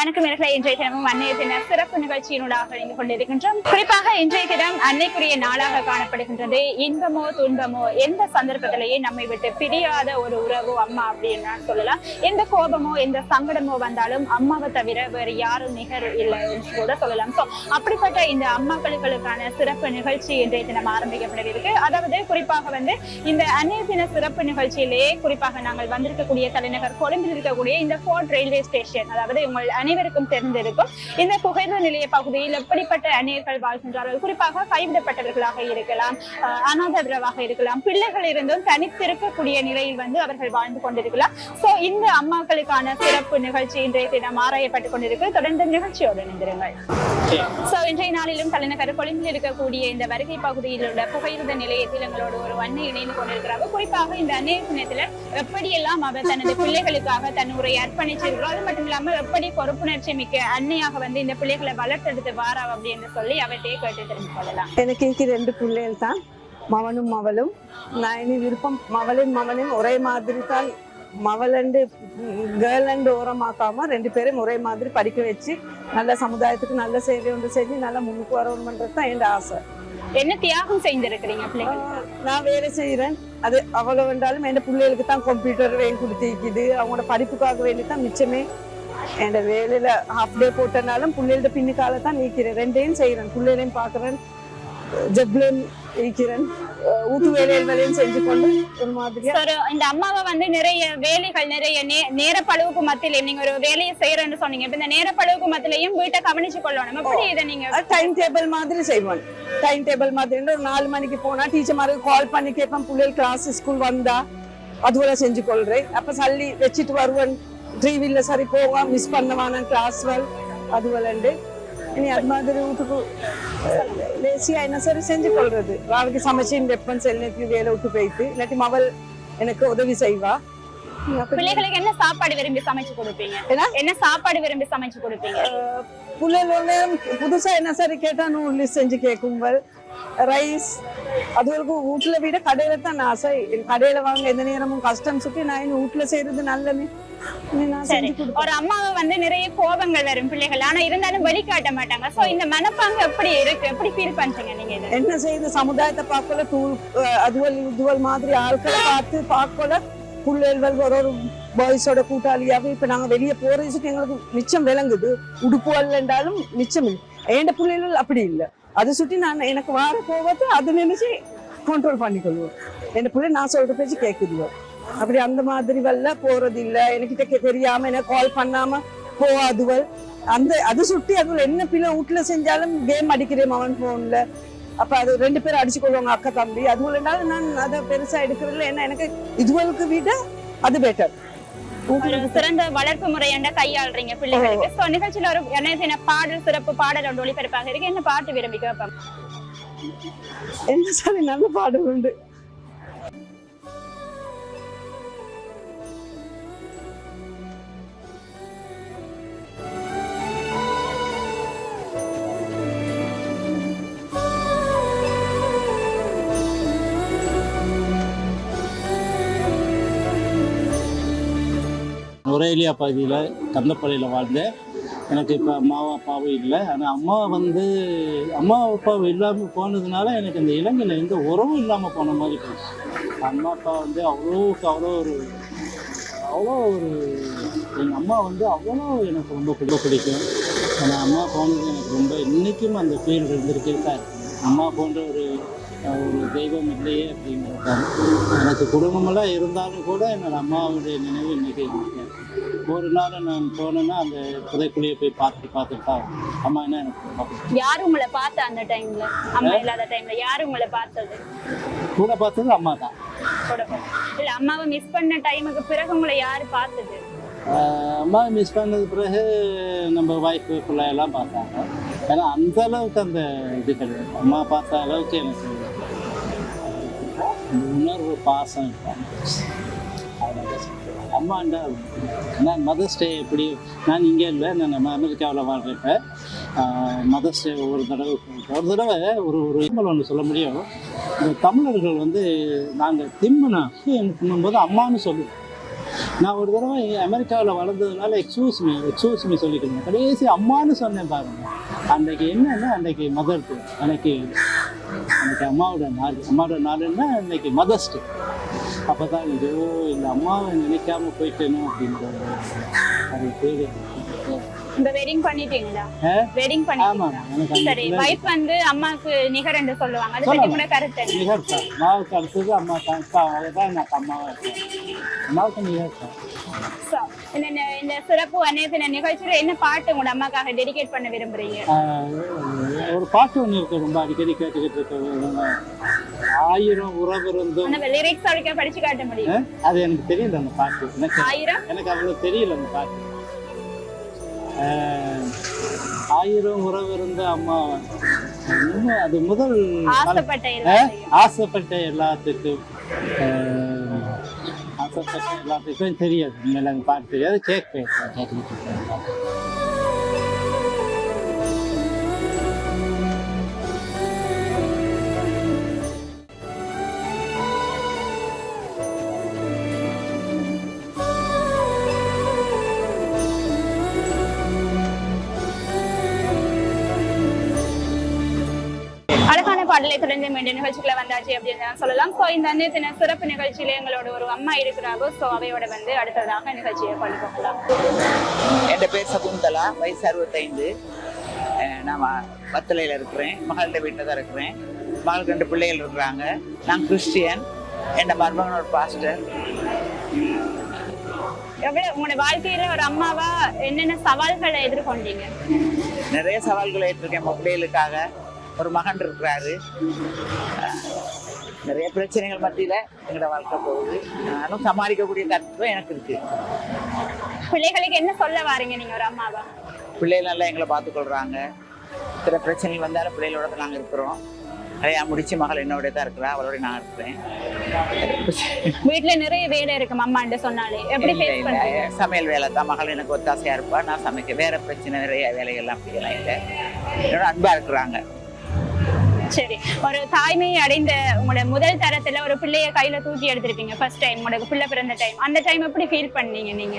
வணக்கம் நேர்களை இன்றைய தினமும் அன்னைய தின சிறப்பு நிகழ்ச்சியினூடாக இணைந்து கொண்டிருக்கின்றோம். குறிப்பாக இன்றைய தினம் அன்னைக்குரிய நாளாக காணப்படுகின்றது. இன்பமோ துன்பமோ எந்த சந்தர்ப்பத்திலேயே நம்மை விட்டு பிரியாத ஒரு உறவு அம்மா அப்படின்னு நான் சொல்லலாம். எந்த கோபமோ எந்த சங்கடமோ வந்தாலும் அம்மாவை தவிர வேறு யாரும் நிகர் இல்லை என்று கூட சொல்லலாம். சோ அப்படிப்பட்ட இந்த அம்மாக்களுக்கான சிறப்பு நிகழ்ச்சி இன்றைய தினம் ஆரம்பிக்கப்படவிருக்கு அதாவது குறிப்பாக வந்து இந்த அன்னைய தின சிறப்பு நிகழ்ச்சியிலேயே குறிப்பாக நாங்கள் வந்திருக்கக்கூடிய தலைநகர் கொழும்பில் இருக்கக்கூடிய இந்த ஃபோர்ட் ரயில்வே ஸ்டேஷன் அதாவது உங்கள் அனைவருக்கும் தெரிந்திருக்கும். இந்த புகைந்த நிலைய பகுதியில் எப்படிப்பட்ட அந்நியர்கள் வாழ்கின்றார்கள்? குறிப்பாக கைவிடப்பட்டவர்களாக இருக்கலாம் அஹ் அனாதரவாக இருக்கலாம் பிள்ளைகள் இருந்தும் தனித்திருக்கக்கூடிய நிலையில் வந்து அவர்கள் வாழ்ந்து கொண்டிருக்கலாம். சோ இந்த அம்மாக்களுக்கான சிறப்பு நிகழ்ச்சி இன்றைய தினம் ஆராயப்பட்டுக் கொண்டிருக்கு. தொடர்ந்து நிகழ்ச்சியோடு இணைந்திருங்கள். சோ இன்றைய நாளிலும் தலைநகர் கொழும்பில் இருக்கக்கூடிய இந்த வருகை பகுதியில் உள்ள புகையிருந்த நிலையத்தில் எங்களோடு ஒரு அன்னை இணைந்து கொண்டிருக்கிறாங்க குறிப்பாக இந்த அன்னைய தினத்துல எப்படியெல்லாம் அவர் தனது பிள்ளைகளுக்காக தன் அர்ப்பணிச்சிருக்கிறோம் அது மட்டும் இல்லாம எப்படி பொறுப்புணர்ச்சி மிக்க அன்னையாக வந்து இந்த பிள்ளைகளை வளர்த்தெடுத்து வாரா அப்படின்னு சொல்லி அவர்கிட்டயே கேட்டு தெரிஞ்சு கொள்ளலாம். எனக்கு இன்னைக்கு ரெண்டு பிள்ளைகள் தான். மவனும் மவளும். நான் இனி விருப்பம் மவளும் மவனும் ஒரே மாதிரி தான் மவளண்டு கேர்ள் அண்டு ஓரமாக்காம ரெண்டு பேரும் ஒரே மாதிரி படிக்க வச்சு நல்ல சமுதாயத்துக்கு நல்ல சேவை ஒன்று செஞ்சு நல்லா முன்னுக்கு வரணுன்றது தான் என் ஆசை. என்ன தியாகம் செய்திருக்கிறீங்க பிள்ளைகள் ஆஹ் நான் வேலை செய்கிறேன் அது அவ்வளோ வேண்டாலும் என் பிள்ளைகளுக்கு தான் கம்ப்யூட்டர் வேலை கொடுத்திருக்குது. அவங்களோட படிப்புக்காக வேண்டி தான் மிச்சமே. என் வேலையில ஹாஃப் டே போட்டனாலும் பிள்ளைகளோட பின்னுக்கால தான் நீக்கிறேன். ரெண்டையும் செய்கிறேன் பிள்ளைகளையும் பார்க்குறேன் ஜப்லையும் அஹ் ஊட்டு வேலைகள் வேலையும் செஞ்சு கொண்டு ஒரு மாதிரியா. ஒரு இந்த அம்மாவை வந்து நிறைய வேலைகள் நிறைய நே- நேரப்பளவுக்கு மத்தியில நீங்க ஒரு வேலையை செய்யறேன்னு சொன்னீங்க. இப்ப இந்த நேரப்பளவுக்கு மத்தியிலையும் வீட்டை கவனிச்சு கொள்ளணும். எப்படி இதை நீங்க டைம் டேபிள் மாதிரி செய்வேன் டைம் டேபிள் மாதிரி ஒரு நாலு மணிக்கு போனா டீச்சர் மாதிரி கால் பண்ணி கேட்பேன். பிள்ளைகள் கிளாஸ் ஸ்கூல் வந்தா அதுபோல செஞ்சு கொள்றேன். அப்ப சல்லி வச்சுட்டு வருவேன். வீல்ல சரி போவான் மிஸ் பண்ணுவான கிளாஸ் வல் அதுவலண்டு இனி அது மாதிரி வீட்டுக்கு லேசியா என்ன சரி செஞ்சு கொள்றது. ராவுக்கு சமைச்சு வெப்பன் செல்லுக்கு வேலை விட்டு போயிட்டு இல்லாட்டி மவள் எனக்கு உதவி செய்வா. பிள்ளைகளுக்கு என்ன சாப்பாடு விரும்பி சமைச்சு கொடுப்பீங்க? என்ன? சாப்பாடு விரும்பி சமைச்சு கொடுப்பீங்க? ஒன்று புதுசா என்ன சரி கேட்டா நூடுல்ஸ் செஞ்சு கேட்குங்கள் ரைஸ் அதுகளுக்கு வீட்டுல விட கடையில தான் ஆசை கடையில வாங்க எந்த நேரமும் கஷ்டம் சுத்தி நான் இன்னும் வீட்டுல செய்யறது நல்லமே நான் ஒரு அம்மாவை வந்து நிறைய கோபங்கள் வரும் பிள்ளைகள் ஆனா இருந்தாலும் வெளிக்காட்ட மாட்டாங்க சோ இந்த மனப்பாங்கு எப்படி இருக்கு எப்படி ஃபீல் பண்றீங்க நீங்க என்ன செய்யுது சமுதாயத்தை பார்க்கல தூள் அதுவல் இதுவல் மாதிரி ஆட்களை பார்த்து பார்க்கல புள்ளல்கள் ஒரு ஒரு பாய்ஸோட கூட்டாளியாக இப்ப நாங்க வெளியே போறதுக்கு எங்களுக்கு மிச்சம் விளங்குது உடுப்பு அல்லண்டாலும் மிச்சம் இல்லை என் பிள்ளைகள் அப்படி இல்லை அதை சுற்றி நான் எனக்கு வார கோபத்தை அது நினைச்சு கண்ட்ரோல் பண்ணிக்கொள்வோம். என் பிள்ளை நான் சொல்ற பேச்சு கேட்குதுவோ அப்படி அந்த மாதிரி வல்ல போறது இல்லை எனக்கிட்ட தெரியாம எனக்கு கால் பண்ணாம போவாதுவள் அந்த அது சுட்டி அதுல என்ன பிள்ளை வீட்டுல செஞ்சாலும் கேம் அடிக்கிறேன் அவன் போன்ல அப்ப அது ரெண்டு பேரும் அடிச்சு கொள்வாங்க அக்கா தம்பி. அதுவல்னால நான் அதை பெருசா எடுக்கிறதுல ஏன்னா எனக்கு இதுவளுக்கு விட அது பெட்டர் ஒரு சிறந்த வளர்ப்பு முறையாண்ட கையாளுறீங்க பிள்ளைகளுக்கு. சோ நிகழ்ச்சியில ஒரு என்ன பாடல் சிறப்பு பாடல் ஒன்று ஒளிபரப்பாக இருக்கு என்ன பாட்டு விரும்பி கேட்பாங்க என்ன சரி நல்ல பாடல் உண்டு. நுரேலியா பகுதியில் கந்தப்பள்ளியில் வாழ்ந்தேன். எனக்கு இப்போ அம்மாவும் அப்பாவும் இல்லை. ஆனால் அம்மா வந்து அம்மா அப்பாவும் இல்லாமல் போனதுனால எனக்கு இந்த இலங்கையில் எந்த உறவும் இல்லாமல் போன மாதிரி போச்சு. அம்மா அப்பா வந்து அவ்வளோவுக்கு அவ்வளோ ஒரு அவ்வளோ ஒரு எங்கள் அம்மா வந்து அவ்வளோ எனக்கு ரொம்ப ரொம்ப பிடிக்கும். ஆனால் அம்மா போனது எனக்கு ரொம்ப இன்றைக்கும் அந்த ஃபீல் இருந்துகிட்டே தான் அம்மா போன்ற ஒரு ஒரு தெய்வம் இல்லையே அப்படிங்கிறது எனக்கு குடும்பமெல்லாம் இருந்தாலும் கூட என்னோட அம்மாவுடைய நினைவு இன்றைக்கி இருக்கு. ஒரு நாள் நான் போனேன்னா அந்த புதைக்குழியை போய் பார்த்துட்டு பார்த்துட்டு தான் அம்மா என்ன எனக்கு. யாரு உங்களை பார்த்த அந்த டைம்ல அம்மா இல்லாத டைம்ல யாரு உங்களை பார்த்தது? கூட பார்த்தது அம்மா தான். கூட பார்த்து- இல்ல அம்மாவை மிஸ் பண்ண டைமுக்கு பிறகு உங்களை யாரு பார்த்தது? அம்மா மிஸ் பண்ணது பிறகு நம்ம ஒய்ஃபு எல்லாம் பார்த்தாங்க. ஏன்னா அந்த அளவுக்கு அந்த இது கிடையாது. அம்மா பார்த்த அளவுக்கு எனக்கு உணர்வு பாசம் இருப்பாங்க அம்மாண்டா நான் மதர்ஸ் டே எப்படி நான் இங்கே இல்லை நான் அமெரிக்காவில் வாழ்கிறப்ப மதர்ஸ் டே ஒரு தடவை ஒரு தடவை ஒரு ஒரு இம்மல் ஒன்று சொல்ல முடியும். இந்த தமிழர்கள் வந்து நாங்கள் திம்முனா தின்னும்போது அம்மான்னு சொல்லுவோம் நான் ஒரு தடவை அமெரிக்காவில் வளர்ந்ததுனால எக்ஸ்கூஸ் மீ எக்ஸ்கூஸ் மீ சொல்லிக்கிறேன். கடைசி அம்மான்னு சொன்னேன் பாருங்க. அன்றைக்கு என்னன்னா அன்றைக்கு மதர் டே அன்னைக்கு அன்றைக்கி அம்மாவோட நாள் அம்மாவோட நாளுன்னா அன்றைக்கி மதர்ஸ் டே அப்போ தான் இது இந்த அம்மாவை நினைக்காம போயிட்டேனோ அப்படின்ற அது பேர் இந்த வெட்டிங் பண்ணிட்டீங்களா? வெட்டிங் பண்ணிட்டீங்களா? சரி வைஃப் வந்து அம்மாக்கு நிகர் என்று சொல்லுவாங்க. அதை சொல்லலாம். பத்தி கூட கருத்து என்ன? நிகர் சார் அம்மாவுக்கு அடுத்தது அம்மா தான். இப்போ அவங்க தான் எனக்கு அம்மாவாக இருக்கேன் அம்மாவுக்கு நிகர் சார் So, இந்த சிறப்பு அநேக நிகழ்ச்சியில என்ன பாட்டு உங்களோட அம்மாக்காக டெடிகேட் பண்ண விரும்புறீங்க? ஒரு பாட்டு ஒன்று இருக்கு. ரொம்ப அடிக்கடி கேட்டுக்கிட்டு இருக்க ஆயிரம் உறவு இருந்தும் லிரிக்ஸ் அவளுக்கு படிச்சு காட்ட முடியும். அது எனக்கு தெரியல அந்த பாட்டு. ஆயிரம்? எனக்கு அவ்வளோ தெரியல அந்த பாட்டு. ஆயிரம் உறவு இருந்த அம்மா. இன்னும் அது முதல் ஆசைப்பட்ட எல்லாத்துக்கும் ஆசைப்பட்ட எல்லாத்துக்கும் தெரியாது. அந்த பாட்டு தெரியாது கேட்பேன் கேட்டுக்கிட்டு பாடலை தொடர்ந்து மீண்டும் நிகழ்ச்சிகளை வந்தாச்சு அப்படின்னு தான் சொல்லலாம். ஸோ இந்த அன்னையத்தின சிறப்பு நிகழ்ச்சியில எங்களோட ஒரு அம்மா இருக்கிறாங்க. ஸோ அவையோட வந்து அடுத்ததாக நிகழ்ச்சியை கொண்டு போகலாம். என் பேர் சகுந்தலா வயசு அறுபத்தைந்து. நான் பத்தலையில் இருக்கிறேன். மகள்கிட்ட வீட்டில் தான் இருக்கிறேன். மகளுக்கு ரெண்டு பிள்ளைகள் இருக்கிறாங்க. நான் கிறிஸ்டியன். என் மருமகன் ஒரு பாஸ்டர் எவ்வளவு உங்களோட வாழ்க்கையில ஒரு அம்மாவா என்னென்ன சவால்களை எதிர்கொண்டீங்க? நிறைய சவால்களை ஏற்றிருக்கேன் பிள்ளைகளுக்காக ஒரு மகன் இருக்கிறாரு. நிறைய பிரச்சனைகள் மத்தியில் எங்களோட வாழ்க்கை போகுது. நானும் சமாளிக்கக்கூடிய தத்துவம் எனக்கு இருக்கு. பிள்ளைகளுக்கு என்ன சொல்ல வாரீங்க நீங்க ஒரு அம்மாவா? பிள்ளைகள் நல்லா எங்களை பார்த்துக்கொள்றாங்க. சில பிரச்சனைகள் வந்தாலும் பிள்ளைகளோட தான் நாங்கள் இருக்கிறோம். கல்யாணம் முடிச்சு மகள் என்னோட தான் இருக்கிறா. அவளோட நான் இருக்கிறேன். வீட்டுல நிறைய வேலை இருக்கு அம்மான்னு சொன்னாலே. எப்படி சமையல் வேலை தான். மகள் எனக்கு ஒத்தாசையா இருப்பா. நான் சமைக்க வேற பிரச்சனை நிறைய வேலைகள்லாம் அப்படியெல்லாம் இல்லை. என்னோட அன்பா இருக்கிறாங்க. சரி. ஒரு தாய்மையை அடைந்த உங்களோட முதல் தரத்துல ஒரு பிள்ளைய கையில தூக்கி எடுத்திருப்பீங்க ஃபர்ஸ்ட் டைம் உங்களோட பிள்ளை பிறந்த டைம் அந்த டைம் எப்படி ஃபீல் பண்ணீங்க நீங்க?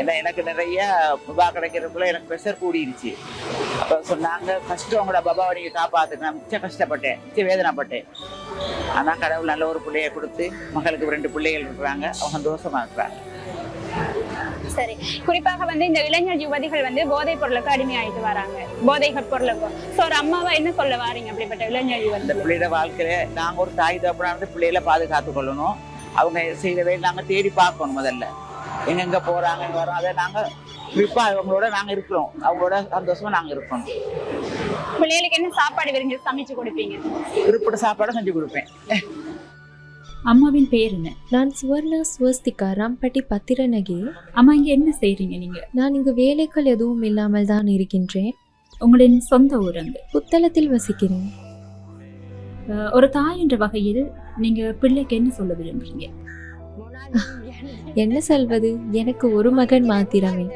ஏன்னா எனக்கு நிறைய பபா கிடைக்கிறதுக்குள்ள எனக்கு ப்ரெஷர் கூடிருச்சு. அப்போ சொன்னாங்க ஃபர்ஸ்ட் உங்களோட பபாவை நீங்க காப்பாத்துங்க. நான் மிச்சம் கஷ்டப்பட்டேன் மிச்சம் வேதனைப்பட்டேன். ஆனால் கடவுள் நல்ல ஒரு பிள்ளைய கொடுத்து மகளுக்கு ரெண்டு பிள்ளைகள் இருக்கிறாங்க. அவங்க சந்தோஷமா இருக்கிறாங்க. சரி. குறிப்பாக வந்து இந்த இளைஞர் யுவதிகள் வந்து போதைப் பொருளுக்கு அடிமையாயிட்டு வராங்க. போதைகள் பொருளுக்கு. சோ ஒரு அம்மாவா என்ன சொல்ல வாரீங்க அப்படிப்பட்ட இளைஞர் இந்த யுவதிகள்? பிள்ளையோட வாழ்க்கையில நாங்க ஒரு தாய் தகப்பனா இருந்து பிள்ளைகளை பாதுகாத்து கொள்ளணும். அவங்க செய்த வேலை நாங்க தேடி பார்க்கணும் முதல்ல. எங்கெங்க போறாங்கன்னு வரோம் அதை நாங்க குறிப்பா அவங்களோட நாங்க இருக்கிறோம். அவங்களோட சந்தோஷமா நாங்க இருக்கணும். பிள்ளைகளுக்கு என்ன சாப்பாடு விரும்பி சமைச்சு கொடுப்பீங்க? குறிப்பிட்ட சாப்பாடு செஞ்சு கொடுப்பேன். அம்மாவின் பேர் என்ன? நான் சுவர்ணா ஸ்வஸ்திகா ராம்பட்டி பத்திரநகி. அம்மா இங்க என்ன செய்றீங்க நீங்க? நான் இங்கு வேலைகள் எதுவும் இல்லாமல் தான் இருக்கின்றேன். உங்களின் சொந்த ஊர் அங்கு புத்தளத்தில் வசிக்கிறேன். ஒரு தாய் என்ற வகையில் நீங்க பிள்ளைக்கு என்ன சொல்ல விரும்புறீங்க? என்ன சொல்வது? எனக்கு ஒரு மகன் மாத்திரமே.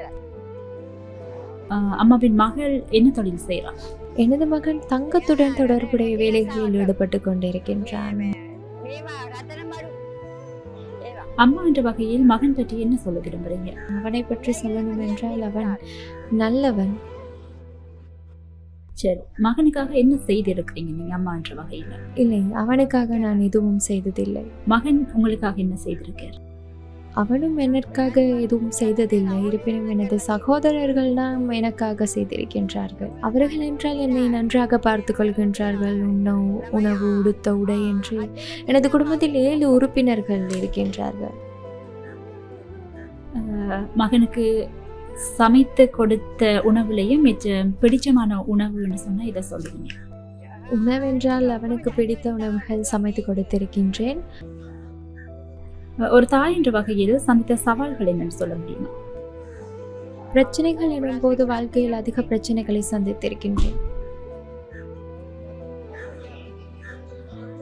அம்மாவின் மகள் என்ன தொழில் செய்யறாங்க எனது மகன் தங்கத்துடன் தொடர்புடைய வேலைகளில் ஈடுபட்டு கொண்டிருக்கின்றான். அம்மா என்ற வகையில் மகன் பற்றி என்ன சொல்ல விரும்புறீங்க? அவனை பற்றி சொல்லணும் என்றால் அவன் நல்லவன். சரி மகனுக்காக என்ன செய்திருக்கிறீங்க நீங்க அம்மா என்ற வகையில? இல்லை அவனுக்காக நான் எதுவும் செய்ததில்லை. மகன் உங்களுக்காக என்ன செய்திருக்கார்? அவனும் எனக்காக எதுவும் செய்ததில்லை. இருப்பினும் எனது சகோதரர்கள் தான் எனக்காக செய்திருக்கின்றார்கள். அவர்கள் என்றால் என்னை நன்றாக பார்த்து கொள்கின்றார்கள் உணவு உணவு உடுத்த உடை என்று எனது குடும்பத்தில் ஏழு உறுப்பினர்கள் இருக்கின்றார்கள். மகனுக்கு சமைத்து கொடுத்த உணவுலையும் மிச்சம் பிடிச்சமான உணவுன்னு சொன்னா இதை சொல்லுவீங்க. உணவென்றால் அவனுக்கு பிடித்த உணவுகள் சமைத்து கொடுத்திருக்கின்றேன். ஒரு தாய் என்ற வகையில் சந்தித்த சவால்கள் என்னன்னு சொல்ல முடியுமா? பிரச்சனைகள் எனும்போது வாழ்க்கையில் அதிக பிரச்சனைகளை சந்தித்திருக்கின்றேன்.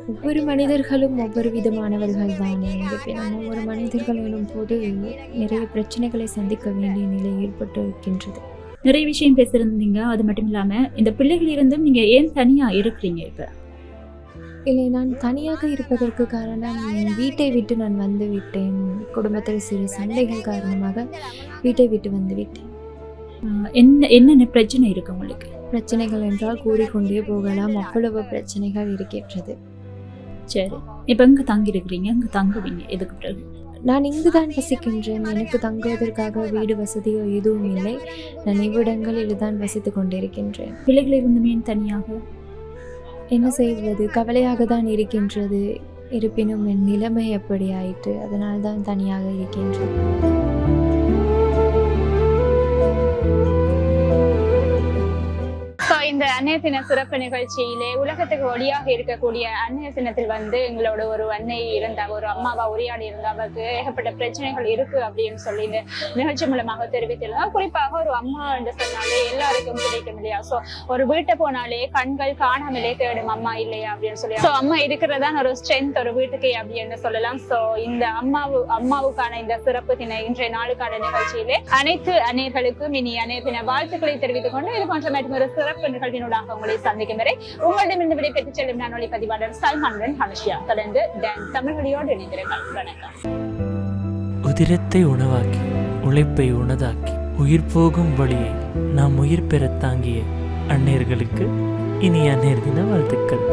ஒவ்வொரு மனிதர்களும் ஒவ்வொரு விதமானவர்கள் தானே. இருப்பினும் ஒவ்வொரு மனிதர்கள் எனும் போது நிறைய பிரச்சனைகளை சந்திக்க வேண்டிய நிலை ஏற்பட்டு இருக்கின்றது நிறைய விஷயம் பேசியிருந்தீங்க. அது மட்டும் இல்லாம இந்த பிள்ளைகள் இருந்தும் நீங்க ஏன் தனியா இருக்கிறீங்க இப்ப? இல்லை நான் தனியாக இருப்பதற்கு காரணம் என் வீட்டை விட்டு நான் வந்து விட்டேன். குடும்பத்தில் சிறு சண்டைகள் காரணமாக வீட்டை விட்டு வந்து விட்டேன். என்ன என்னென்ன பிரச்சனை இருக்கு உங்களுக்கு? பிரச்சனைகள் என்றால் கூறிக்கொண்டே போகலாம். அவ்வளவு பிரச்சனைகள் இருக்கின்றது. சரி. இப்போ எங்க தங்கி இருக்கிறீங்க எங்க தங்குவீங்க? இதுக்கு பிறகு? நான் இங்கு தான் வசிக்கின்றேன். எனக்கு தங்குவதற்காக வீடு வசதியோ எதுவும் இல்லை. நான் இவ்விடங்களில் தான் வசித்துக் கொண்டிருக்கின்றேன். பிள்ளைகள் இருந்துமே தனியாக? என்ன செய்வது? கவலையாக தான் இருக்கின்றது. இருப்பினும் என் நிலைமை எப்படி ஆயிற்று? அதனால் தான் தனியாக இருக்கின்றேன். இந்த அன்னைய தின சிறப்பு நிகழ்ச்சியிலே உலகத்துக்கு ஒளியாக இருக்கக்கூடிய அன்னைய தினத்தில் வந்து எங்களோட ஒரு அன்னை இருந்த ஒரு அம்மாவா உரையாடி இருந்த அவருக்கு ஏகப்பட்ட பிரச்சனைகள் இருக்கு அப்படின்னு சொல்லி இந்த நிகழ்ச்சி மூலமாக தெரிவித்திருந்தோம். குறிப்பாக ஒரு அம்மா என்று சொன்னாலே எல்லாருக்கும் கிடைக்கும் இல்லையா? சோ ஒரு வீட்டை போனாலே கண்கள் காணாமலே தேடும் அம்மா இல்லையா அப்படின்னு சொல்லி. சோ அம்மா இருக்கிறதான் ஒரு ஸ்ட்ரென்த் ஒரு வீட்டுக்கு அப்படின்னு சொல்லலாம். சோ இந்த அம்மாவு அம்மாவுக்கான இந்த சிறப்பு தின இன்றைய நாளுக்கான நிகழ்ச்சியிலே அனைத்து அன்னையர்களுக்கும் இனி அன்னைய தின வாழ்த்துக்களை தெரிவித்துக் கொண்டு இது போன்ற மற்றும் ஒரு சிறப்பு நிகழ்வினூடாக உங்களை சந்திக்கும் வரை உங்களிடமிருந்து விடைபெற்றுச் செல்லும் நான் ஒளி பதிவாளர் சல்மானுடன் ஹனுஷியா. தொடர்ந்து டான் தமிழ்மொழியோடு இணைந்திருங்கள். வணக்கம். உதிரத்தை உணவாக்கி உழைப்பை உணதாக்கி உயிர் போகும் வழியை நாம் உயிர் பெற தாங்கிய அந்நேர்களுக்கு இனி அந்நேர் தின வாழ்த்துக்கள்.